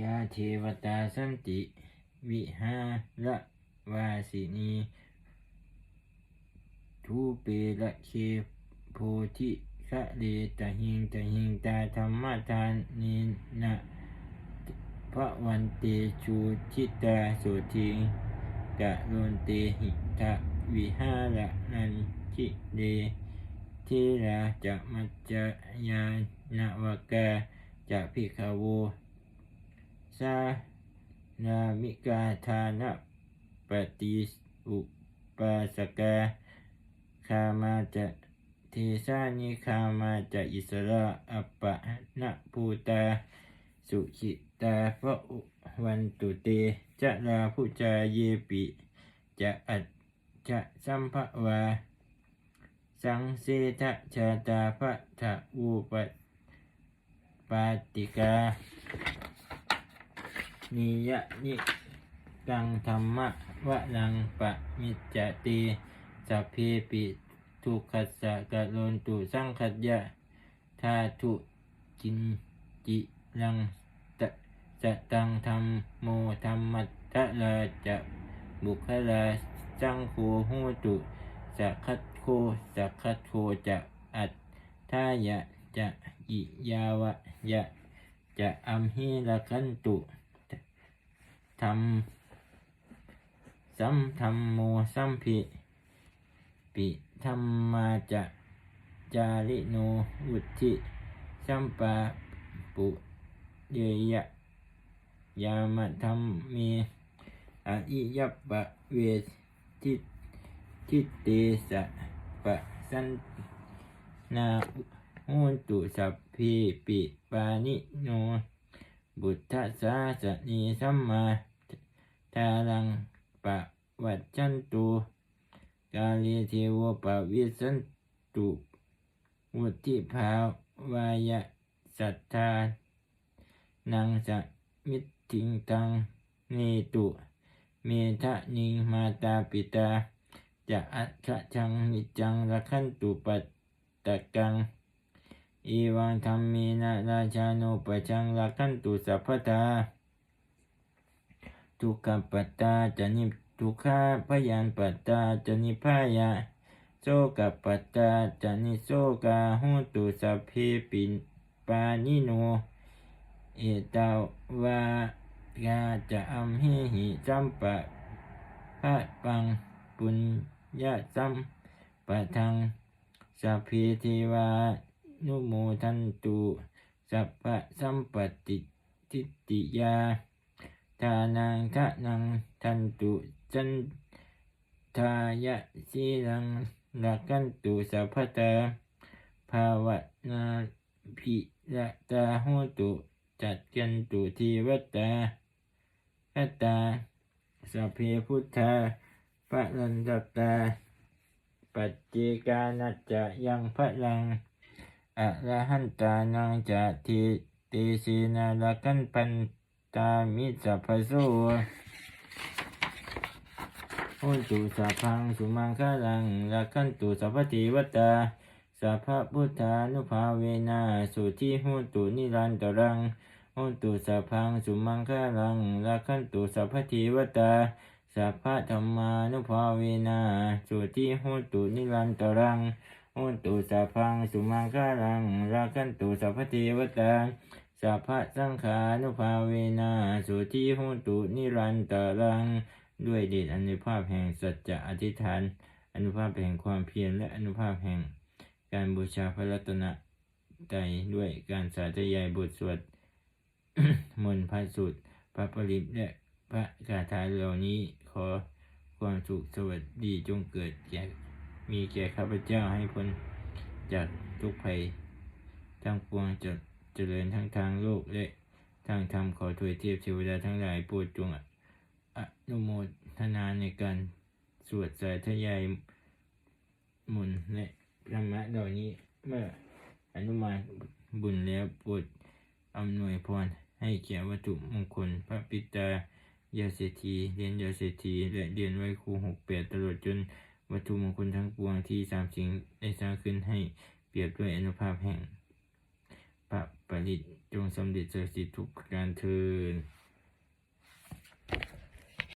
ยาเทวตาสันติ วิหาระวาสินีทูเปละเคโพธิคะเลตะหิงตะหิงตาธรรมทานนินะพระวันเตชูชิตาโสทิงกะโลนเตหิตะวิหาระนันชิเดทิราจะมัจจยานวกาจะพิคาโว สานามิกาทานะปฏิอุปาสกาคามาจะเทสานิคามาจะอิสระอัปปะนะภูตา สุขิตาพระวันตุเตจะลาผู้จาเยปิ จะอัจจะสัมภวา สังเสทะชาตาพระทะอุปปาติกา นิยะนิกังธรรมะวะลังปะมิจจติสัพเพปิทุกขัสสะกะโลนตุสังคัจยะทาทุจินจิลังตะจะตังธรรมโมธรรมัตตะลาจะบุคลาสังโฆหูตุสักคัตโคสักคัตโคจะอัตทายะจะอิยาวะยะจะอัมหิละคันตุ ธรรมสัมธรรมโมสัมภิปิธรรมมาจะจาริโนวุธิสัมปาปุเดยะยามธรรมมีออิยัปปะเวทิทิเตสะปะสันนาหุนตุสัพพิปิปานิโน บุตรสาสนีสัมมาทารังปะวัจจันตุกาลีเทวปะวิสันตุวุติภาวายะสัทธานังสะมิตถิงตังเนตุเมทะนิงมาตาปิตาจะอัจฉชังนิจังละขันตุปัตตะกัง อีวังธรรมีนะราชาโนปชังลักขันตุสัพพทาทุกขปัตตาจะนิทุกขาพยานปัตตาจะนิพายะโสกปัตตาจะนิโสกาหุตุสัพเพปินปานิโนเอตาวากาจะอัมหิหิจัมปะพระปังปุญญาจัมปะทังสัพเพเทวา นุโมทันตุสัพพะสัมปติทิฏฐิยาทานังทะนังทันตุจันทายะสีลังลักันตุสัพพตาภาวนาภิระตาโหตุจัดกันตุทีวตตาคตาสัพเพพุทธาพระลันตตา ปัจเจกานัจจะยังพระลัง อะระหันตานังจะทีเตสีนาลกันปันตามิสัพพโสหุนตุสัพพังสุมังคลังละกันตุสัพพติวัตตาสัพพพุทธานุภาเวนะสุทิหุนตุนิรันตรังหุนตุสัพพังสุมังคลังละกันตุสัพพติวัตตาสัพพธรรมานุภาเวนะสุทิหุนตุนิรันตรัง โหตุสัพพังสุมังคารังราคันตุสัพพเทวตาสัพพะสังขานุภาเวนะสุทีโหตุนิรันตรัง ด้วยเดชอนุภาพแห่งสัจจะอธิษฐาน อนุภาพแห่งความเพียรและอนุภาพแห่งการบูชาพระรัตนตรัยด้วยการสาธยายบทสวดมนต์พระสูตรพระปริตและพระคาถาเหล่านี้ขอความสุขสวัสดีจงเกิดแก่ มีแก่ข้าพเจ้าให้พ้นจากทุกภัย ทั้งปวงจะเจริญทั้งทางโลกและทางธรรมขอถวยเทียบเทวดาทั้งหลายโปรดจงอนุโมทนาในการสวดสายธยายมุนและธรรมะเหล่านี้เมื่ออนุมาบุญแล้วโปรดอำนวยพรให้แก่วัตถุมงคล พระปิตายาเศรษฐีเรียนยาเศรษฐีและเรียนไว้ครูหกแปดตลอดจน วัตถุมงคลทั้งปวงที่สามสิ่งได้สร้างขึ้นให้เปรียบด้วยอนุภาพแห่งพระปริตจงสำเร็จเสด็จทุกการเทิน